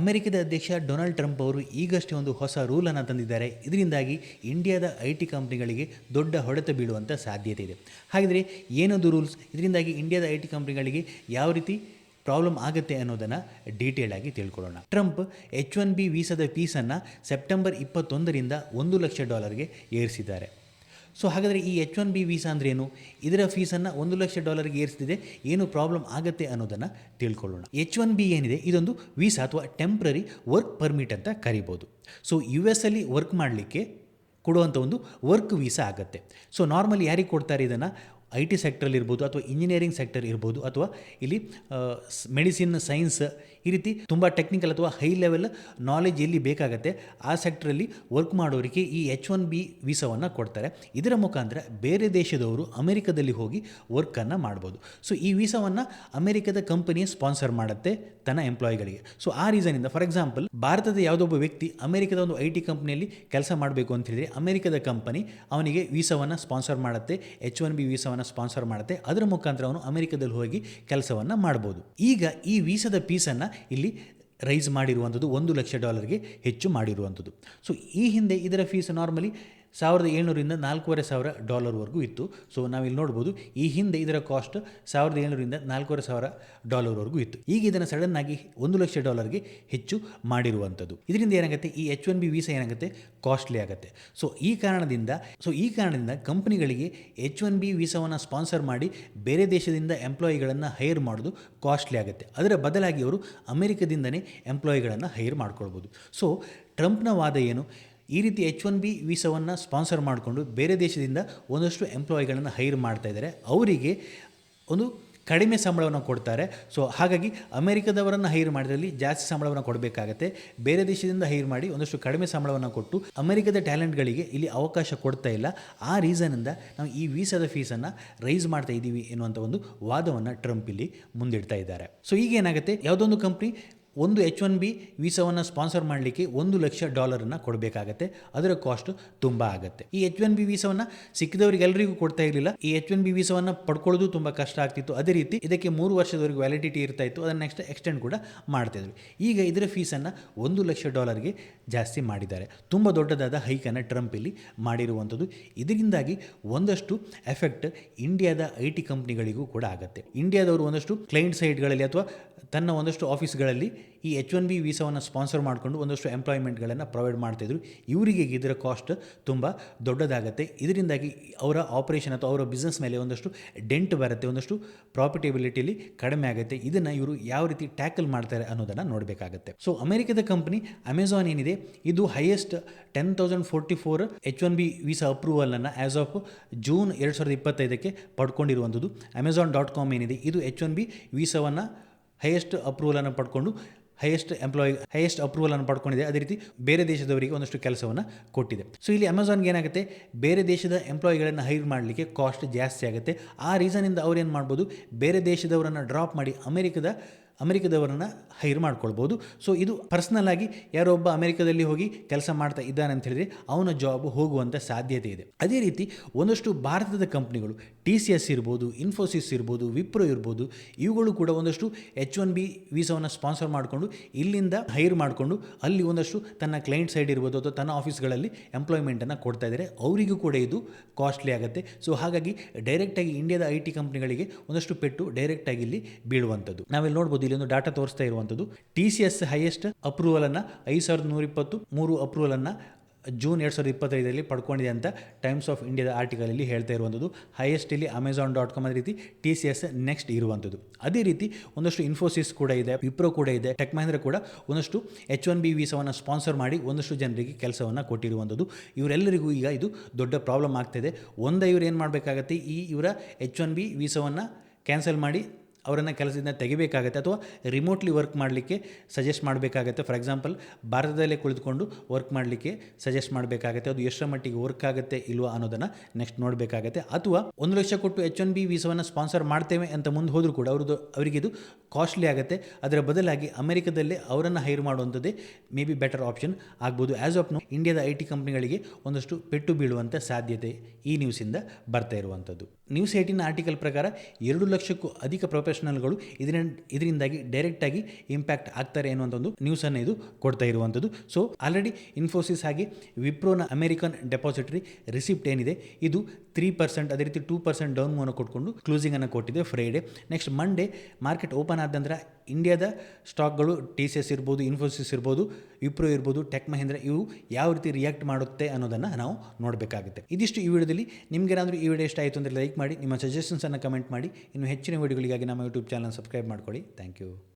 ಅಮೆರಿಕದ ಅಧ್ಯಕ್ಷ Donald Trump ಅವರು ಈಗಷ್ಟೇ ಒಂದು ಹೊಸ ರೂಲನ್ನು ತಂದಿದ್ದಾರೆ. ಇದರಿಂದಾಗಿ ಇಂಡಿಯಾದ ಐ ಟಿ ಕಂಪ್ನಿಗಳಿಗೆ ದೊಡ್ಡ ಹೊಡೆತ ಬೀಳುವಂಥ ಸಾಧ್ಯತೆ ಇದೆ. ಹಾಗಿದ್ರೆ ಏನದು ರೂಲ್ಸ್? ಇದರಿಂದಾಗಿ ಇಂಡಿಯಾದ ಐ ಟಿ ಕಂಪ್ನಿಗಳಿಗೆ ಯಾವ ರೀತಿ ಪ್ರಾಬ್ಲಮ್ ಆಗುತ್ತೆ ಅನ್ನೋದನ್ನು ಡೀಟೇಲ್ ಆಗಿ ತಿಳ್ಕೊಳ್ಳೋಣ. ಟ್ರಂಪ್ ಎಚ್ ಒನ್ ಬಿ ವೀಸಾದ ಫೀಸನ್ನು ಸೆಪ್ಟೆಂಬರ್ ಇಪ್ಪತ್ತೊಂದರಿಂದ ಒಂದು ಲಕ್ಷ ಡಾಲರ್ಗೆ ಏರಿಸಿದ್ದಾರೆ. ಸೊ ಹಾಗಾದರೆ ಈ ಎಚ್ ಒನ್ ಬಿ ವೀಸಾ ಅಂದ್ರೇನು ಇದರ ಫೀಸನ್ನು ಒಂದು ಲಕ್ಷ ಡಾಲರ್ಗೆ ಏರಿಸ್ತಿದೆ. ಏನು ಪ್ರಾಬ್ಲಮ್ ಆಗುತ್ತೆ ಅನ್ನೋದನ್ನು ತಿಳ್ಕೊಳ್ಳೋಣ. ಎಚ್ ಒನ್ ಬಿ ಏನಿದೆ? ಇದೊಂದು ವೀಸಾ ಅಥವಾ ಟೆಂಪ್ರರಿ ವರ್ಕ್ ಪರ್ಮಿಟ್ ಅಂತ ಕರಿಬೋದು. ಸೊ ಯು ಎಸ್ ಅಲ್ಲಿ ವರ್ಕ್ ಮಾಡಲಿಕ್ಕೆ ಕೊಡುವಂಥ ಒಂದು ವರ್ಕ್ ವೀಸಾ ಆಗುತ್ತೆ. ಸೊ ನಾರ್ಮಲಿ ಯಾರಿಗೆ ಕೊಡ್ತಾರೆ ಇದನ್ನು? ಐ ಟಿ ಸೆಕ್ಟ್ರಲ್ಲಿ ಇರ್ಬೋದು ಅಥವಾ ಇಂಜಿನಿಯರಿಂಗ್ ಸೆಕ್ಟರ್ ಇರ್ಬೋದು ಅಥವಾ ಇಲ್ಲಿ ಮೆಡಿಸಿನ್, ಸೈನ್ಸ್ ಈ ರೀತಿ ತುಂಬ ಟೆಕ್ನಿಕಲ್ ಅಥವಾ ಹೈ ಲೆವೆಲ್ ನಾಲೆಜ್ ಎಲ್ಲಿ ಬೇಕಾಗತ್ತೆ. ಆ ಸೆಕ್ಟ್ರಲ್ಲಿ ವರ್ಕ್ ಮಾಡೋರಿಗೆ ಈ ಎಚ್ ಒನ್ ಬಿ ವೀಸಾವನ್ನು ಕೊಡ್ತಾರೆ. ಇದರ ಮುಖಾಂತರ ಬೇರೆ ದೇಶದವರು ಅಮೆರಿಕದಲ್ಲಿ ಹೋಗಿ ವರ್ಕನ್ನು ಮಾಡ್ಬೋದು. ಸೊ ಈ ವೀಸಾವನ್ನು ಅಮೆರಿಕದ ಕಂಪನಿ ಸ್ಪಾನ್ಸರ್ ಮಾಡುತ್ತೆ ತನ್ನ ಎಂಪ್ಲಾಯಿಗಳಿಗೆ ಸೊ ಆ ರೀಸನಿಂದ ಫಾರ್ ಎಕ್ಸಾಂಪಲ್ ಭಾರತದ ಯಾವುದೊಬ್ಬ ವ್ಯಕ್ತಿ ಅಮೆರಿಕದ ಒಂದು ಐ ಟಿ ಕಂಪ್ನಿಯಲ್ಲಿ ಕೆಲಸ ಮಾಡಬೇಕು ಅಂತ ಹೇಳಿದರೆ ಅಮೆರಿಕದ ಕಂಪನಿ ಅವನಿಗೆ ವೀಸಾವನ್ನು ಸ್ಪಾನ್ಸರ್ ಮಾಡುತ್ತೆ ಎಚ್ ಒನ್ ಬಿ ವೀಸಾವನ್ನು ಸ್ಪಾನ್ಸರ್ ಮಾಡುತ್ತೆ. ಅದರ ಮುಖಾಂತರ ಅವನು ಅಮೆರಿಕದಲ್ಲಿ ಹೋಗಿ ಕೆಲಸವನ್ನು ಮಾಡ್ಬೋದು. ಈಗ ಈ ವೀಸಾದ ಪೀಸನ್ನು ಇಲ್ಲಿ ರೈಸ್ ಮಾಡಿರುವಂಥದ್ದು ಒಂದು ಲಕ್ಷ ಡಾಲರ್ಗೆ ಹೆಚ್ಚು ಮಾಡಿರುವಂಥದ್ದು. ಸೊ ಈ ಹಿಂದೆ ಇದರ ಫೀಸ್ ನಾರ್ಮಲಿ ಸಾವಿರದ ಏಳ್ನೂರಿಂದ ನಾಲ್ಕೂವರೆ ಸಾವಿರ ಡಾಲರ್ವರೆಗೂ ಇತ್ತು. ಸೊ, ನಾವಿಲ್ಲಿ ನೋಡ್ಬೋದು, ಈ ಹಿಂದೆ ಇದರ ಕಾಸ್ಟ್ ಸಾವಿರದ ಏಳ್ನೂರಿಂದ ನಾಲ್ಕೂವರೆ ಸಾವಿರ ಡಾಲರ್ವರೆಗೂ ಇತ್ತು. ಈಗ ಇದನ್ನು ಸಡನ್ನಾಗಿ ಒಂದು ಲಕ್ಷ ಡಾಲರ್ಗೆ ಹೆಚ್ಚು ಮಾಡಿರುವಂಥದ್ದು. ಇದರಿಂದ ಏನಾಗುತ್ತೆ? ಈ ಎಚ್ ಒನ್ ಬಿ ವೀಸಾ ಏನಾಗುತ್ತೆ? ಕಾಸ್ಟ್ಲಿ ಆಗುತ್ತೆ. ಸೊ, ಈ ಕಾರಣದಿಂದ, ಸೊ, ಈ ಕಾರಣದಿಂದ ಕಂಪನಿಗಳಿಗೆ ಎಚ್ ಒನ್ ಬಿ ವೀಸಾವನ್ನು ಸ್ಪಾನ್ಸರ್ ಮಾಡಿ ಬೇರೆ ದೇಶದಿಂದ ಎಂಪ್ಲಾಯಿಗಳನ್ನು ಹೈರ್ ಮಾಡೋದು ಕಾಸ್ಟ್ಲಿ ಆಗುತ್ತೆ. ಅದರ ಬದಲಾಗಿ ಅವರು ಅಮೆರಿಕದಿಂದನೇ ಎಂಪ್ಲಾಯಿಗಳನ್ನು ಹೈರ್ ಮಾಡ್ಕೊಳ್ಬೋದು. ಸೊ ಟ್ರಂಪ್ನ ವಾದ ಏನು? ಈ ರೀತಿ ಎಚ್ ಒನ್ ಬಿ ವೀಸಾವನ್ನು ಸ್ಪಾನ್ಸರ್ ಮಾಡಿಕೊಂಡು ಬೇರೆ ದೇಶದಿಂದ ಒಂದಷ್ಟು ಎಂಪ್ಲಾಯಿಗಳನ್ನು ಹೈರ್ ಮಾಡ್ತಾ ಇದ್ದಾರೆ. ಅವರಿಗೆ ಒಂದು ಕಡಿಮೆ ಸಂಬಳವನ್ನು ಕೊಡ್ತಾರೆ. ಸೊ ಹಾಗಾಗಿ ಅಮೆರಿಕದವರನ್ನು ಹೈರ್ ಮಾಡಿದಲ್ಲಿ ಜಾಸ್ತಿ ಸಂಬಳವನ್ನು ಕೊಡಬೇಕಾಗತ್ತೆ. ಬೇರೆ ದೇಶದಿಂದ ಹೈರ್ ಮಾಡಿ ಒಂದಷ್ಟು ಕಡಿಮೆ ಸಂಬಳವನ್ನು ಕೊಟ್ಟು ಅಮೆರಿಕದ ಟ್ಯಾಲೆಂಟ್ಗಳಿಗೆ ಇಲ್ಲಿ ಅವಕಾಶ ಕೊಡ್ತಾ ಇಲ್ಲ. ಆ ರೀಸನಿಂದ ನಾವು ಈ ವೀಸಾದ ಫೀಸನ್ನು ರೈಸ್ ಮಾಡ್ತಾ ಇದ್ದೀವಿ ಎನ್ನುವಂಥ ಒಂದು ವಾದವನ್ನು ಟ್ರಂಪ್ ಇಲ್ಲಿ ಮುಂದಿಡ್ತಾ ಇದ್ದಾರೆ. ಸೊ ಈಗ ಏನಾಗುತ್ತೆ? ಯಾವುದೊಂದು ಕಂಪ್ನಿ ಒಂದು ಎಚ್ ಒನ್ ಬಿ ವೀಸಾವನ್ನು ಸ್ಪಾನ್ಸರ್ ಮಾಡಲಿಕ್ಕೆ ಒಂದು ಲಕ್ಷ ಡಾಲರನ್ನು ಕೊಡಬೇಕಾಗತ್ತೆ. ಅದರ ಕಾಸ್ಟ್ ತುಂಬ ಆಗುತ್ತೆ. ಈ ಎಚ್ ಒನ್ ಬಿ ವೀಸಾವನ್ನು ಸಿಕ್ಕಿದವರಿಗೆಲ್ಲರಿಗೂ ಕೊಡ್ತಾ ಇರಲಿಲ್ಲ. ಈ ಎಚ್ ಒನ್ ಬಿ ವೀಸಾವನ್ನು ಪಡ್ಕೊಳ್ಳೋದು ತುಂಬ ಕಷ್ಟ ಆಗ್ತಿತ್ತು. ಅದೇ ರೀತಿ ಇದಕ್ಕೆ ಮೂರು ವರ್ಷದವರೆಗೆ ವ್ಯಾಲಿಡಿಟಿ ಇರ್ತಾ ಇತ್ತು. ಅದನ್ನು ನೆಕ್ಸ್ಟ್ ಎಕ್ಸ್ಟೆಂಡ್ ಕೂಡ ಮಾಡ್ತಾಯಿದ್ವಿ ಈಗ ಇದರ ಫೀಸನ್ನು ಒಂದು ಲಕ್ಷ ಡಾಲರ್ಗೆ ಜಾಸ್ತಿ ಮಾಡಿದ್ದಾರೆ. ತುಂಬ ದೊಡ್ಡದಾದ ಹೈಕನ್ನು ಟ್ರಂಪ್ ಇಲ್ಲಿ ಮಾಡಿರುವಂಥದ್ದು. ಇದರಿಂದಾಗಿ ಒಂದಷ್ಟು ಎಫೆಕ್ಟ್ ಇಂಡಿಯಾದ ಐ ಟಿ ಕಂಪ್ನಿಗಳಿಗೂ ಕೂಡ ಆಗುತ್ತೆ. ಇಂಡಿಯಾದವರು ಒಂದಷ್ಟು ಕ್ಲೈಂಟ್ ಸೈಟ್ಗಳಲ್ಲಿ ಅಥವಾ ತನ್ನ ಒಂದಷ್ಟು ಆಫೀಸ್ಗಳಲ್ಲಿ ಈ ಎಚ್ ಒನ್ ಬಿ ವೀಸಾವನ್ನು ಸ್ಪಾನ್ಸರ್ ಮಾಡಿಕೊಂಡು ಒಂದಷ್ಟು ಎಂಪ್ಲಾಯ್ಮೆಂಟ್ಗಳನ್ನು ಪ್ರೊವೈಡ್ ಮಾಡ್ತಿದ್ರು. ಇವರಿಗೆ ಇದರ ಕಾಸ್ಟ್ ತುಂಬ ದೊಡ್ಡದಾಗುತ್ತೆ. ಇದರಿಂದಾಗಿ ಅವರ ಆಪರೇಷನ್ ಅಥವಾ ಅವರ ಬಿಸ್ನೆಸ್ ಮೇಲೆ ಒಂದಷ್ಟು ಡೆಂಟ್ ಬರುತ್ತೆ, ಒಂದಷ್ಟು ಪ್ರಾಫಿಟೇಬಿಲಿಟಿಯಲ್ಲಿ ಕಡಿಮೆ ಆಗುತ್ತೆ. ಇದನ್ನು ಇವರು ಯಾವ ರೀತಿ ಟ್ಯಾಕಲ್ ಮಾಡ್ತಾರೆ ಅನ್ನೋದನ್ನು ನೋಡಬೇಕಾಗುತ್ತೆ. ಸೊ ಅಮೆರಿಕದ ಕಂಪ್ನಿ ಅಮೆಝಾನ್ ಏನಿದೆ, ಇದು highest ten thousand forty four H one B visa ಅಪ್ರೂವಲನ್ನು as of June ಎರಡು ಸಾವಿರದ ಇಪ್ಪತ್ತೈದಕ್ಕೆ ಪಡ್ಕೊಂಡಿರುವಂಥದ್ದು. ಅಮೆಝಾನ್ ಡಾಟ್ ಕಾಮ್ ಏನಿದೆ, ಇದು ಎಚ್ ಒನ್ ಬಿ ವೀಸಾವನ್ನು ಹೈಯೆಸ್ಟ್ ಅಪ್ರೂವಲನ್ನು ಪಡ್ಕೊಂಡು ಹೈಯೆಸ್ಟ್ ಎಂಪ್ಲಾಯ್ ಹೈಯೆಸ್ಟ್ ಅಪ್ರೂವಲನ್ನು ಪಡ್ಕೊಂಡಿದೆ. ಅದೇ ರೀತಿ ಬೇರೆ ದೇಶದವರಿಗೆ ಒಂದಷ್ಟು ಕೆಲಸವನ್ನು ಕೊಟ್ಟಿದೆ. ಸೊ ಇಲ್ಲಿ ಅಮೆಝಾನ್ಗೆ ಏನಾಗುತ್ತೆ? ಬೇರೆ ದೇಶದ ಎಂಪ್ಲಾಯಿಗಳನ್ನು ಹೈರ್ ಮಾಡಲಿಕ್ಕೆ ಕಾಸ್ಟ್ ಜಾಸ್ತಿ ಆಗುತ್ತೆ. ಆ ರೀಸನಿಂದ ಅವ್ರು ಏನು ಮಾಡ್ಬೋದು? ಬೇರೆ ದೇಶದವರನ್ನು ಡ್ರಾಪ್ ಮಾಡಿ ಅಮೆರಿಕದ ಅಮೆರಿಕದವರನ್ನು ಹೈರ್ ಮಾಡ್ಕೊಳ್ಬೋದು. ಸೊ ಇದು ಪರ್ಸ್ನಲ್ ಆಗಿ ಯಾರೋ ಒಬ್ಬ ಅಮೆರಿಕದಲ್ಲಿ ಹೋಗಿ ಕೆಲಸ ಮಾಡ್ತಾ ಇದ್ದಾನೆ ಅಂತ ಹೇಳಿದ್ರೆ ಅವನ ಜಾಬ್ ಹೋಗುವಂಥ ಸಾಧ್ಯತೆ ಇದೆ. ಅದೇ ರೀತಿ ಒಂದಷ್ಟು ಭಾರತದ ಕಂಪ್ನಿಗಳು ಟಿ ಸಿ ಎಸ್ ಇರ್ಬೋದು ಇನ್ಫೋಸಿಸ್ ಇರ್ಬೋದು ವಿಪ್ರೋ ಇರ್ಬೋದು, ಇವುಗಳು ಕೂಡ ಒಂದಷ್ಟು ಎಚ್ ಒನ್ ಬಿ ವೀಸಾವನ್ನು ಸ್ಪಾನ್ಸರ್ ಮಾಡಿಕೊಂಡು ಇಲ್ಲಿಂದ ಹೈರ್ ಮಾಡಿಕೊಂಡು ಅಲ್ಲಿ ಒಂದಷ್ಟು ತನ್ನ ಕ್ಲೈಂಟ್ ಸೈಡ್ ಇರ್ಬೋದು ಅಥವಾ ತನ್ನ ಆಫೀಸ್ಗಳಲ್ಲಿ ಎಂಪ್ಲಾಯ್ಮೆಂಟನ್ನು ಕೊಡ್ತಾ ಇದ್ದಾರೆ. ಅವರಿಗೂ ಕೂಡ ಇದು ಕಾಸ್ಟ್ಲಿ ಆಗುತ್ತೆ. ಸೊ ಹಾಗಾಗಿ ಡೈರೆಕ್ಟಾಗಿ ಇಂಡಿಯಾದ ಐ ಟಿ ಕಂಪ್ನಿಗಳಿಗೆ ಒಂದಷ್ಟು ಪೆಟ್ಟು ಡೈರೆಕ್ಟಾಗಿ ಇಲ್ಲಿ ಬೀಳುವಂಥದ್ದು ನಾವೆಲ್ಲಿ ನೋಡ್ಬೋದು ಇಲ್ಲಿ ಒಂದು ಡಾಟಾ ತೋರಿಸ್ತಾ ಇರುವಂಥದ್ದು. ಟಿ ಸಿ ಎಸ್ ಹೈಯೆಸ್ಟ್ ಅಪ್ರೂವಲನ್ನು ಐದು ಸಾವಿರದ ನೂರ ಇಪ್ಪತ್ತು, ಮೂರು ಅಪ್ರೂವಲನ್ನು ಜೂನ್ ಎರಡು ಸಾವಿರದ ಇಪ್ಪತ್ತೈದರಲ್ಲಿ ಪಡ್ಕೊಂಡಿದೆ ಅಂತ ಟೈಮ್ಸ್ ಆಫ್ ಇಂಡಿಯಾದ ಆರ್ಟಿಕಲಲ್ಲಿ ಹೇಳ್ತಾ ಇರುವಂಥದ್ದು. ಹೈಯೆಸ್ಟ್ ಇಲ್ಲಿ ಅಮೆಝಾನ್ ಡಾಟ್ ಕಾಮ್ ಅದೇ ರೀತಿ ಟಿ ಸಿ ಎಸ್ ನೆಕ್ಸ್ಟ್ ಇರುವಂಥದ್ದು. ಅದೇ ರೀತಿ ಒಂದಷ್ಟು ಇನ್ಫೋಸಿಸ್ ಕೂಡ ಇದೆ ವಿಪ್ರೋ ಕೂಡ ಇದೆ ಟೆಕ್ ಮಹೇಂದ್ರ ಕೂಡ ಒಂದಷ್ಟು ಎಚ್ ಒನ್ ಬಿ ವೀಸಾವನ್ನು ಸ್ಪಾನ್ಸರ್ ಮಾಡಿ ಒಂದಷ್ಟು ಜನರಿಗೆ ಕೆಲಸವನ್ನು ಕೊಟ್ಟಿರುವಂಥದ್ದು. ಇವರೆಲ್ಲರಿಗೂ ಈಗ ಇದು ದೊಡ್ಡ ಪ್ರಾಬ್ಲಮ್ ಆಗ್ತಿದೆ ಒಂದು ಇವ್ರು ಏನು ಮಾಡಬೇಕಾಗತ್ತೆ? ಈ ಇವರ ಎಚ್ ಒನ್ ಬಿ ವೀಸಾವನ್ನು ಕ್ಯಾನ್ಸಲ್ ಮಾಡಿ ಅವರನ್ನು ಕೆಲಸದಿಂದ ತೆಗಿಬೇಕಾಗತ್ತೆ ಅಥವಾ ರಿಮೋಟ್ಲಿ ವರ್ಕ್ ಮಾಡಲಿಕ್ಕೆ ಸಜೆಸ್ಟ್ ಮಾಡಬೇಕಾಗತ್ತೆ. ಫಾರ್ ಎಕ್ಸಾಂಪಲ್ ಭಾರತದಲ್ಲೇ ಕುಳಿತುಕೊಂಡು ವರ್ಕ್ ಮಾಡಲಿಕ್ಕೆ ಸಜೆಸ್ಟ್ ಮಾಡಬೇಕಾಗತ್ತೆ. ಅದು ಎಷ್ಟರ ಮಟ್ಟಿಗೆ ವರ್ಕ್ ಆಗುತ್ತೆ ಇಲ್ವಾ ಅನ್ನೋದನ್ನು ನೆಕ್ಸ್ಟ್ ನೋಡಬೇಕಾಗತ್ತೆ. ಅಥವಾ ಒಂದು ಲಕ್ಷ ಕೊಟ್ಟು ಎಚ್ ಒನ್ ಬಿ ವೀಸಾವನ್ನು ಸ್ಪಾನ್ಸರ್ ಮಾಡ್ತೇವೆ ಅಂತ ಮುಂದೆ ಹೋದರೂ ಕೂಡ ಅವ್ರದ್ದು, ಅವರಿಗೆ ಇದು ಕಾಸ್ಟ್ಲಿ ಆಗುತ್ತೆ. ಅದರ ಬದಲಾಗಿ ಅಮೆರಿಕದಲ್ಲೇ ಅವರನ್ನು ಹೈರ್ ಮಾಡುವಂಥದ್ದೇ ಮೇ ಬಿ ಬೆಟರ್ ಆಪ್ಷನ್ ಆಗ್ಬೋದು. ಆ್ಯಸ್ ಆಫ್ ನೋ ಇಂಡಿಯಾದ ಐ ಟಿ ಕಂಪ್ನಿಗಳಿಗೆ ಒಂದಷ್ಟು ಪೆಟ್ಟು ಬೀಳುವಂಥ ಸಾಧ್ಯತೆ ಈ ನ್ಯೂಸಿಂದ ಬರ್ತಾ ಇರುವಂಥದ್ದು. ನ್ಯೂಸ್ ಏಟಿನ ಆರ್ಟಿಕಲ್ ಪ್ರಕಾರ ಎರಡು ಲಕ್ಷಕ್ಕೂ ಅಧಿಕ ಪ್ರೊಫೆಷನಲ್ ಪ್ರೊಫೆಷನಲ್ಗಳು ಇದರಿಂದ ಇದರಿಂದಾಗಿ ಡೈರೆಕ್ಟಾಗಿ ಇಂಪ್ಯಾಕ್ಟ್ ಆಗ್ತಾರೆ ಅನ್ನುವಂಥ ಒಂದು ನ್ಯೂಸನ್ನು ಇದು ಕೊಡ್ತಾ ಇರುವಂಥದ್ದು. ಸೊ ಆಲ್ರೆಡಿ ಇನ್ಫೋಸಿಸ್ ಹಾಗೆ ವಿಪ್ರೋನ ಅಮೆರಿಕನ್ ಡೆಪಾಸಿಟರಿ ರಿಸಿಪ್ಟ್ ಏನಿದೆ, ಇದು ತ್ರೀ ಪರ್ಸೆಂಟ್ ಅದೇ ರೀತಿ ಟೂ ಪರ್ಸೆಂಟ್ ಡೌನ್ ಅನ್ನು ಕೊಟ್ಕೊಂಡು ಕ್ಲೋಸಿಂಗನ್ನು ಕೊಟ್ಟಿದೆ Friday next Monday market open ಆದ ನಂತರ ಇಂಡಿಯಾದ ಸ್ಟಾಕ್ಗಳು ಟಿ ಸಿ ಎಸ್ ಇರ್ಬೋದು ಇನ್ಫೋಸಿಸ್ ಇರ್ಬೋದು ವಿಪ್ರೋ ಇರ್ಬೋದು, ಟೆಕ್ ಮಹೇಂದ್ರ, ಇವು ಯಾವ ರೀತಿ ರಿಯಾಕ್ಟ್ ಮಾಡುತ್ತೆ ಅನ್ನೋದನ್ನು ನಾವು ನೋಡಬೇಕಾಗುತ್ತೆ. ಇದಿಷ್ಟು ಈ ವಿಡಿಯೋದಲ್ಲಿ. ನಿಮಗೇನಾದರೂ ಈ ವಿಡಿಯೋ ಇಷ್ಟ ಆಯಿತು ಅಂದರೆ ಲೈಕ್ ಮಾಡಿ, ನಿಮ್ಮ ಸಜೆಷನ್ಸನ್ನು ಕಮೆಂಟ್ ಮಾಡಿ. ಇನ್ನು ಹೆಚ್ಚಿನ ವಿಡಿಯೋಗಳಿಗಾಗಿ ನಮ್ಮ ಯೂಟ್ಯೂಬ್ ಚಾನಲ್ ಸಬ್ಸ್ಕ್ರೈಬ್ ಮಾಡ್ಕೊಳ್ಳಿ. Thank you